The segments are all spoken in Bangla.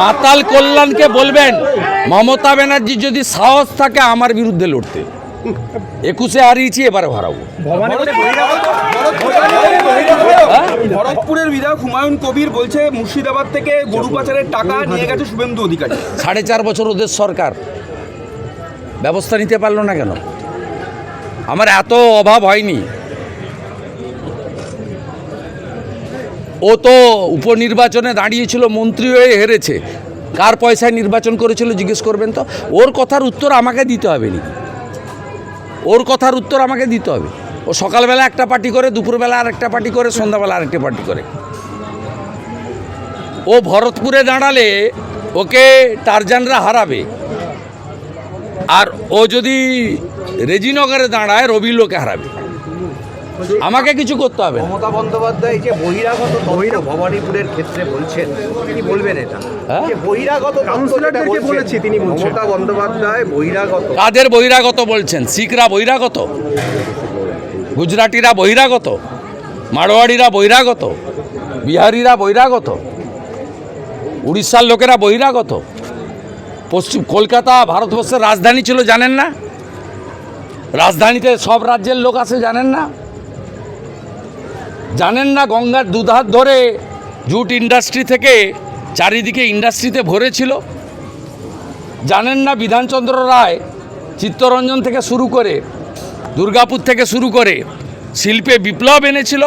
মাতাল কল্যাণকে বলবেন মমতা ব্যানার্জি যদি সাহস থাকে আমার বিরুদ্ধে লড়তে। একুশে হারিয়েছি এবারে হারাবো? ভরতপুরের বিধায়ক হুমায়ুন কবির বলছে মুর্শিদাবাদ থেকে গরু পাচারের টাকা নিয়ে গেছে শুভেন্দু অধিকারী। সাড়ে চার বছর ওদের সরকার। ব্যবস্থা নিতে পারল না কেন? আমার এত অভাব হয়নি। ও তো উপনির্বাচনে দাঁড়িয়েছিল, মন্ত্রী হয়ে হেরেছে। কার পয়সায় নির্বাচন করেছিল জিজ্ঞেস করবেন তো? ওর কথার উত্তর আমাকে দিতে হবে নি ওর কথার উত্তর আমাকে দিতে হবে। ও সকালবেলা একটা পার্টি করে, দুপুরবেলা আর একটা পার্টি করে, সন্ধ্যাবেলা আরেকটা পার্টি করে। ও ভরতপুরে দাঁড়ালে ওকে টারজানরা হারাবে। আর ও যদি রেজিনগরে দাঁড়ায় রবি লোকে হারাবে। আমাকে কিছু করতে হবে মমতা বন্দ্যোপাধ্যায় যে বহিরাগত তথ্য ভবানীপুরের ক্ষেত্রে বলছেন কি বলবেন এটা? হ্যাঁ? বহিরাগত কাউন্সিলরদেরকে বলেছি, তিনি মমতা বন্দ্যোপাধ্যায় বহিরাগত। কাদের বহিরাগত বলছেন? শিখরা বহিরাগত? গুজরাটিরা বহিরাগত? মারোয়াড়িরা বহিরাগত? বিহারিরা বহিরাগত? উড়িষ্যার লোকেরা বহিরাগত? পশ্চিম কলকাতা ভারতবর্ষের রাজধানী ছিল জানেন না? রাজধানীতে সব রাজ্যের লোক আছে জানেন না? জানেন না গঙ্গার দুধার ধরে জুট ইন্ডাস্ট্রি থেকে চারিদিকে ইন্ডাস্ট্রিতে ভরেছিল জানেন না বিধানচন্দ্র রায় চিত্তরঞ্জন থেকে শুরু করে দুর্গাপুর থেকে শুরু করে শিল্পে বিপ্লব এনেছিল?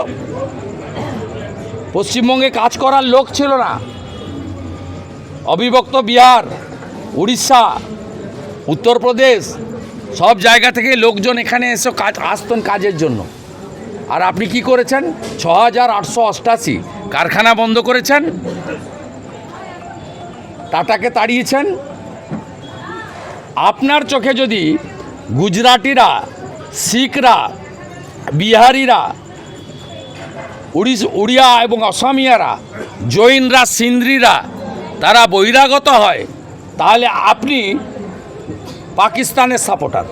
পশ্চিমবঙ্গে কাজ করার লোক ছিল না। অবিভক্ত বিহার, উড়িষ্যা, উত্তরপ্রদেশ, সব জায়গা থেকে লোকজন এখানে এসে কাজ, আসতেন কাজের জন্য। আর আপনি কি করেছেন? ছ হাজার আটশো অষ্টাশি কারখানা বন্ধ করেছেন? টাটাকে তাড়িয়েছেন? আপনার চোখে যদি গুজরাটিরা, শিখরা, বিহারিরা উড়িয়া এবং অসমিয়ারা, জৈনরা সিন্ধ্রিরা তারা বহিরাগত হয়, তাহলে আপনি পাকিস্তানের সাপোর্টার।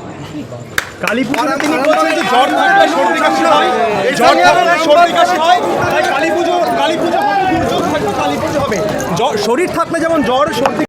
কালীপুজোতে তিনি বলছেন যে জ্বর থাকলে সর্দি কাশি হয়। জ্বর থাকলে সর্দি কাশি হয়। তাই কালী পুজো কালী পুজো হবে। দুর্যোগ থাকলে কালী পুজো হবে। জ্বর- শরীর থাকলে যেমন জ্বর সর্দি